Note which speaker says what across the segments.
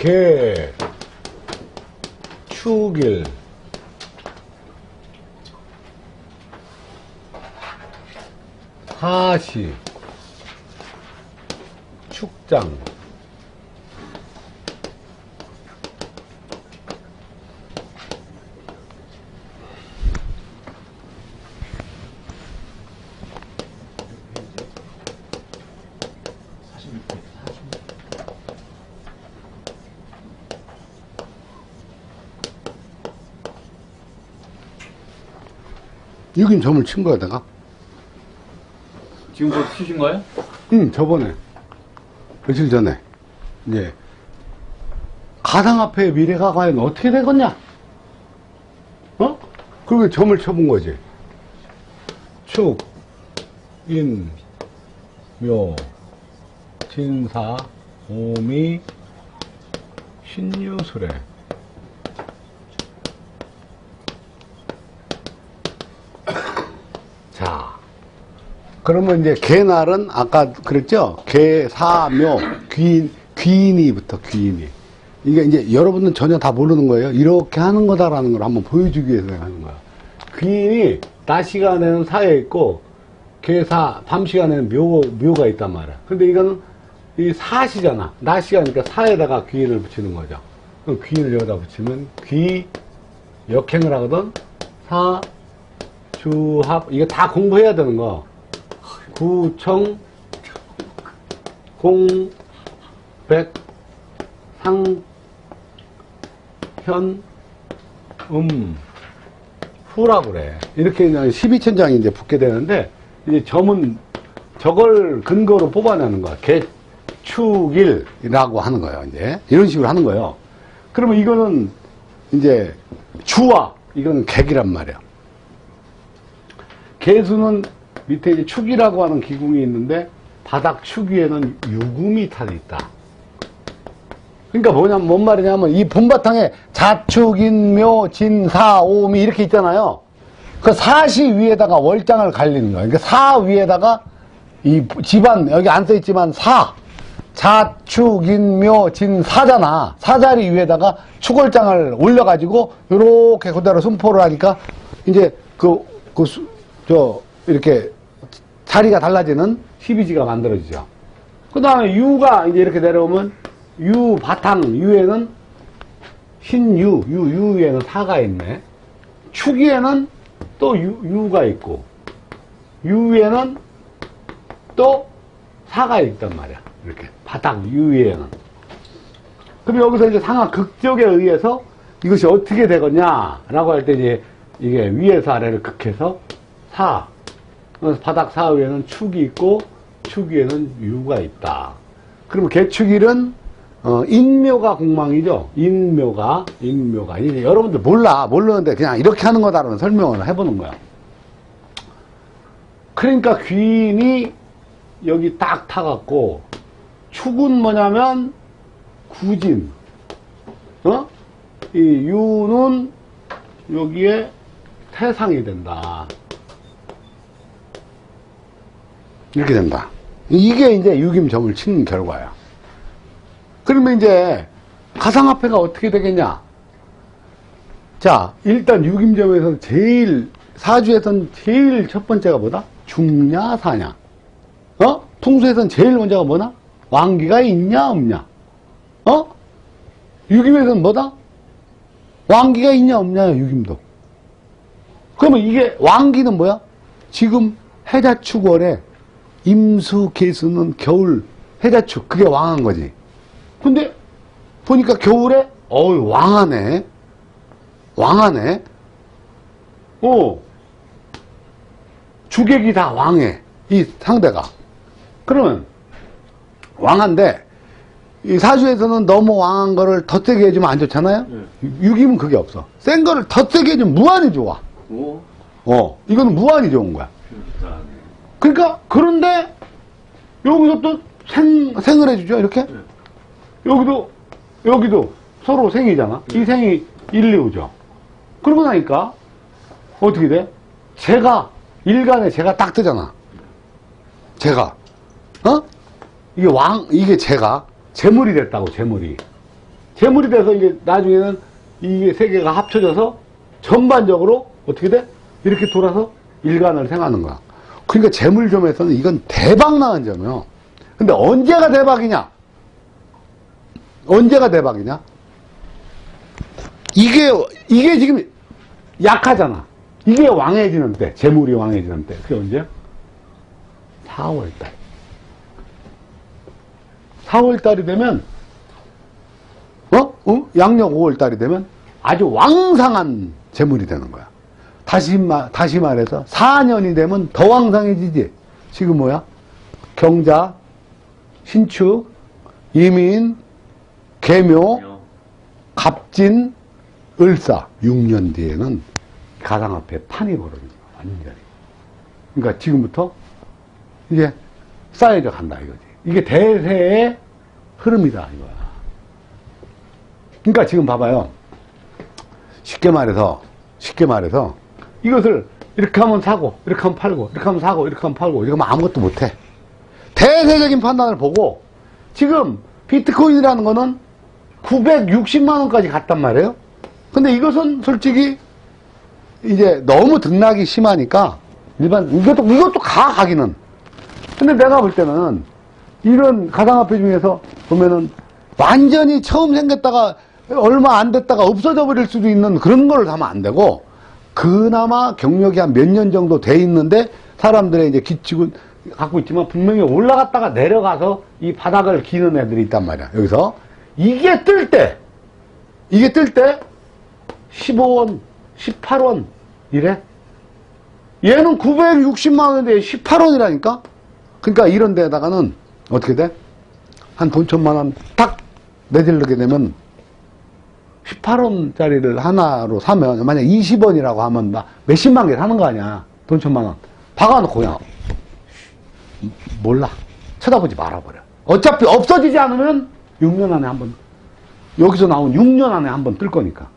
Speaker 1: 개, 축일, 하시, 축장, 여긴 점을 친 거야, 내가.
Speaker 2: 지금 곧 치신 거예요?
Speaker 1: 응, 저번에. 며칠 전에. 이제, 가상화폐의 미래가 과연 어떻게 되겠냐? 어? 그리고 점을 쳐본 거지. 축, 인, 묘, 진사, 오미, 신유술에. 자, 그러면 이제 개날은 아까 그랬죠? 개, 사, 묘, 귀인, 귀인이부터 귀인이. 이게 이제 여러분은 전혀 다 모르는 거예요. 이렇게 하는 거다라는 걸 한번 보여주기 위해서 하는 거야. 귀인이 낮 시간에는 사에 있고, 개사, 밤 시간에는 묘, 묘가 있단 말이야. 근데 이거는 이 사시잖아. 낮 시간이니까 사에다가 귀인을 붙이는 거죠. 그럼 귀인을 여기다 붙이면 귀, 역행을 하거든. 사, 주합, 이거 다 공부해야 되는 거. 구청, 공, 백, 상, 현, 음, 후라고 그래. 이렇게 그냥 12천장이 이제 붙게 되는데, 이제 점은 저걸 근거로 뽑아내는 거야. 개축일이라고 하는 거예요, 이제. 이런 식으로 하는 거예요. 그러면 이거는 이제 주와, 이거는 객이란 말이야. 개수는 밑에 이제 축이라고 하는 기궁이 있는데 바닥 축 위에는 유금이 타져 있다. 그러니까 뭐냐면 뭔 말이냐면 이 본바탕에 자축인묘 진사오미 이렇게 있잖아요. 그 사시 위에다가 월장을 갈리는 거예요. 그러니까 사 위에다가 이 집안 여기 안 써 있지만 사 자축인묘 진사잖아. 사자리 위에다가 축월장을 올려가지고 이렇게 그대로 순포를 하니까 이제 그 그 저 이렇게 자리가 달라지는 12지가 만들어지죠. 그 다음에 유가 이제 이렇게 내려오면 유 바탕 유에는 신유 유 유에는 사가 있네. 축위에는 또 유, 유가 있고 유에는 또 사가 있단 말이야. 이렇게 바닥 유에는. 그럼 여기서 이제 상하 극적에 의해서 이것이 어떻게 되겠냐라고 할 때 이제 이게 위에서 아래를 극해서 사. 바닥 사 위에는 축이 있고 축 위에는 유가 있다. 그러면 개축일은 어, 인묘가 공망이죠. 인묘가 인묘가 이제 여러분들 몰라 모르는데 그냥 이렇게 하는 거다라는 설명을 해보는 거야. 그러니까 귀인이 여기 딱 타갖고 축은 뭐냐면 구진, 어? 이 유는 여기에 태상이 된다. 이렇게 된다. 이게 이제 유김점을 치는 결과야. 그러면 이제 가상화폐가 어떻게 되겠냐? 자, 일단 유김점에서 제일, 사주에선 제일 첫 번째가 뭐다? 중냐, 사냐. 어? 풍수에선 제일 먼저가 뭐나? 왕기가 있냐, 없냐? 어? 유김에서는 뭐다? 왕기가 있냐, 없냐, 유김도. 그러면 이게, 왕기는 뭐야? 지금 해자축월에 임수, 개수는 겨울, 해자축, 그게 왕한 거지. 근데, 보니까 겨울에, 어우, 왕하네. 왕하네. 어. 주객이 다 왕해. 이 상대가. 그러면, 왕한데, 이 사주에서는 너무 왕한 거를 더 세게 해주면 안 좋잖아요? 육임은 그게 없어. 센 거를 더 세게 해주면 무한히 좋아.
Speaker 2: 오.
Speaker 1: 어, 이거는 무한히 좋은 거야. 그러니까, 그런데, 여기서 또 생, 생을 해주죠, 이렇게? 여기도, 여기도 서로 생이잖아. 이 생이 1, 2, 5죠. 그러고 나니까, 어떻게 돼? 제가, 일간에 제가 딱 뜨잖아. 제가. 어? 이게 왕, 이게 제가 재물이 됐다고, 재물이. 재물이 돼서 이게 나중에는 이게 세 개가 합쳐져서 전반적으로 어떻게 돼? 이렇게 돌아서 일간을 생하는 거야. 그러니까 재물점에서는 이건 대박 나는 점이요. 근데 언제가 대박이냐? 언제가 대박이냐? 이게, 이게 지금 약하잖아. 이게 왕해지는 때, 재물이 왕해지는 때. 그게 언제야? 4월달. 4월달이 되면, 어? 어? 양력 5월달이 되면 아주 왕상한 재물이 되는 거야. 다시, 마, 다시 말해서 4년이 되면 더 왕상해지지. 지금 뭐야? 경자, 신축, 이민, 개묘, 갑진, 을사. 6년 뒤에는 가상화폐 판이 벌어진 거야 완전히. 그러니까 지금부터 이제 쌓여져 간다 이거지. 이게 대세의 흐름이다 이거야. 그러니까 지금 봐봐요. 쉽게 말해서 쉽게 말해서 이것을 이렇게 하면 사고 이렇게 하면 팔고 이렇게 하면 사고 이렇게 하면 팔고 이렇게 하면 아무것도 못해 대세적인 판단을 보고 지금 비트코인이라는 거는 960만 원까지 갔단 말이에요. 근데 이것은 솔직히 이제 너무 등락이 심하니까 일반 이것도 이것도 가 가기는. 근데 내가 볼 때는 이런 가상화폐 중에서 보면은 완전히 처음 생겼다가 얼마 안 됐다가 없어져 버릴 수도 있는 그런 걸 하면 안 되고 그나마 경력이 한 몇 년 정도 돼 있는데 사람들의 이제 기축은 갖고 있지만 분명히 올라갔다가 내려가서 이 바닥을 기는 애들이 있단 말이야. 여기서 이게 뜰 때, 이게 뜰 때 15원, 18원 이래. 얘는 960만 원인데 18원이라니까? 그러니까 이런 데다가는 어떻게 돼? 한 돈 천만 원 딱 내질르게 되면 18원짜리를 하나로 사면 만약 20원이라고 하면 막 몇십만 개 사는 거 아니야. 돈 천만 원. 박아놓고 그냥 몰라. 쳐다보지 말아버려. 어차피 없어지지 않으면 6년 안에 한 번, 여기서 나온 6년 안에 한번 뜰 거니까.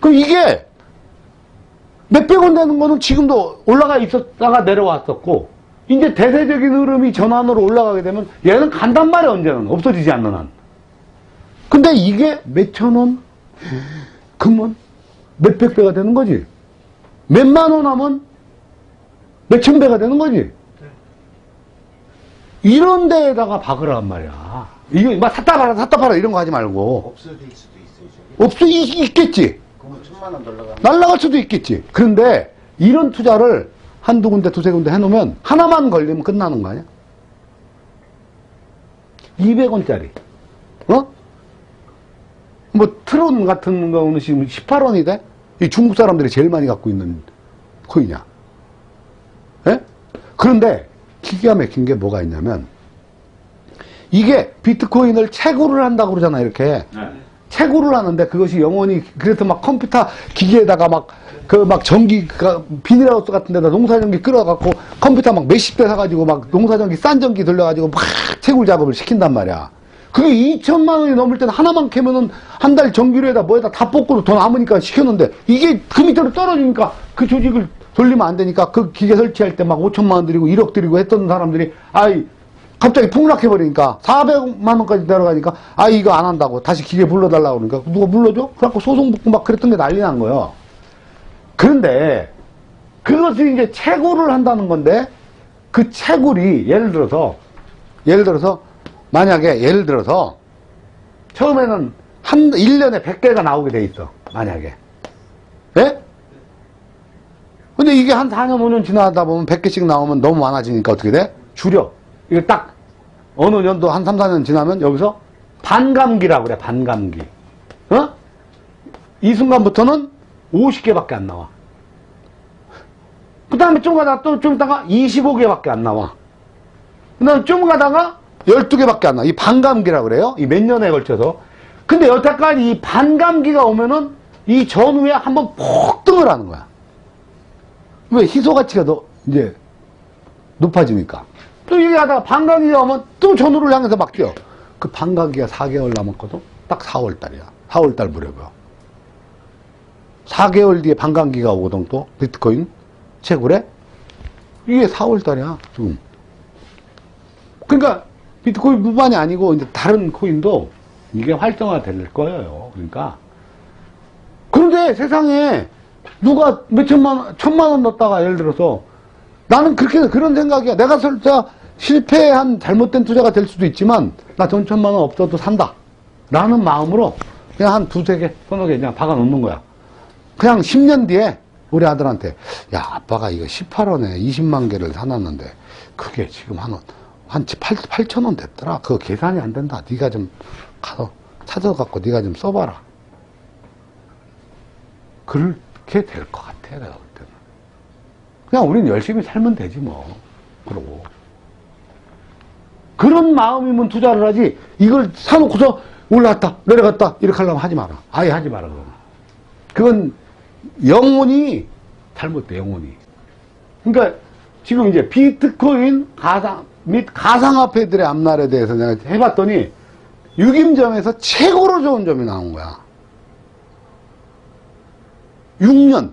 Speaker 1: 그럼 이게 몇백 원 되는 거는 지금도 올라가 있었다가 내려왔었고, 이제 대세적인 흐름이 전환으로 올라가게 되면 얘는 간단 말이야, 언제는. 없어지지 않는 한. 근데 이게 몇천 원? 그러면 몇백 배가 되는 거지. 몇만 원 하면 몇천 배가 되는 거지. 이런 데에다가 박으란 말이야. 이게 막 샀다 팔아, 샀다 팔아 이런 거 하지 말고.
Speaker 2: 없어질 수도 있어요.
Speaker 1: 없어, 있, 있겠지.
Speaker 2: 그러면 천만 원 날라가.
Speaker 1: 날라갈 수도 있겠지. 그런데 이런 투자를 한두 군데, 두세 군데 해놓으면 하나만 걸리면 끝나는 거 아니야? 200원짜리. 어? 뭐 트론 같은 거는 지금 18원이 돼? 이 중국 사람들이 제일 많이 갖고 있는 코인이야. 예? 그런데 기가 막힌 게 뭐가 있냐면 이게 비트코인을 채굴을 한다고 그러잖아, 이렇게. 채굴을 하는데 그것이 영원히 그래서 막 컴퓨터 기기에다가 막 그막 전기 그 비닐하우스 같은 데다 농사전기 끌어갖고 컴퓨터 막 몇십 대 사가지고 막 농사전기 싼 전기 돌려가지고 막 채굴 작업을 시킨단 말이야. 그게 2천만 원이 넘을 때는 하나만 캐면은 한달 전기료에다 뭐에다 다 뽑고도 더 남으니까 시켰는데 이게 그 밑으로 떨어지니까 그 조직을 돌리면 안 되니까 그 기계 설치할 때 막 5천만 원 들이고 1억 들이고 했던 사람들이 아이 갑자기 폭락해버리니까 400만 원까지 내려가니까 아 이거 안 한다고 다시 기계 불러달라고 그러니까 누가 불러줘? 그래갖고 소송 붙고 막 그랬던 게 난리 난 거예요. 그런데 그것을 이제 채굴을 한다는 건데 그 채굴이 예를 들어서 예를 들어서 만약에 예를 들어서 처음에는 한 1년에 100개가 나오게 돼 있어. 만약에. 예? 근데 이게 한 4년, 5년 지나다 보면 100개씩 나오면 너무 많아지니까 어떻게 돼? 줄여. 이게 딱 어느 년도 한 3, 4년 지나면 여기서 반감기라고 그래, 반감기. 어? 이 순간부터는 50개밖에 안 나와. 그 다음에 좀 가다가 또 좀 있다가 25개밖에 안 나와. 그 다음에 좀 가다가 12개밖에 안 나와. 이 반감기라고 그래요. 이 몇 년에 걸쳐서. 근데 여태까지 이 반감기가 오면은 이 전후에 한번 폭등을 하는 거야. 왜 희소 가치가 더 이제 높아지니까. 또 얘기하다가 반감기가 오면 또 전후를 향해서 막 뛰어. 그 반감기가 4개월 남았거든. 딱 4월 달이야. 4월 달 무렵이야. 4개월 뒤에 반감기가 오거든 또 비트코인 채굴에 이게 4월 달이야 지금. 그러니까 비트코인 뿐만이 아니고 이제 다른 코인도 이게 활성화 될 거예요. 그러니까 그런데 세상에 누가 몇 천만 원, 천만 원 넣었다가 예를 들어서 나는 그렇게 그런 생각이야. 내가 설사 실패한 잘못된 투자가 될 수도 있지만 나 전 천만 원 없어도 산다. 라는 마음으로 그냥 한 두세 개, 서너 개 그냥 박아 놓는 거야. 그냥 10년 뒤에 우리 아들한테 야 아빠가 이거 18원에 20만 개를 사놨는데 그게 지금 한, 한 8, 8천 원 됐더라. 그거 계산이 안 된다. 네가 좀 가서 찾아갖고 네가 좀 써봐라. 그렇게 될 것 같아 내가 볼 때는. 그냥 우린 열심히 살면 되지 뭐. 그러고. 그런 마음이면 투자를 하지 이걸 사놓고서 올라갔다 내려갔다 이렇게 하려면 하지 마라. 아예 하지 마라 그러면. 그건 영혼이 잘못돼 영혼이. 그러니까 지금 이제 비트코인 가상 및 가상화폐들의 앞날에 대해서 내가 해봤더니 유김점에서 최고로 좋은 점이 나온 거야. 6년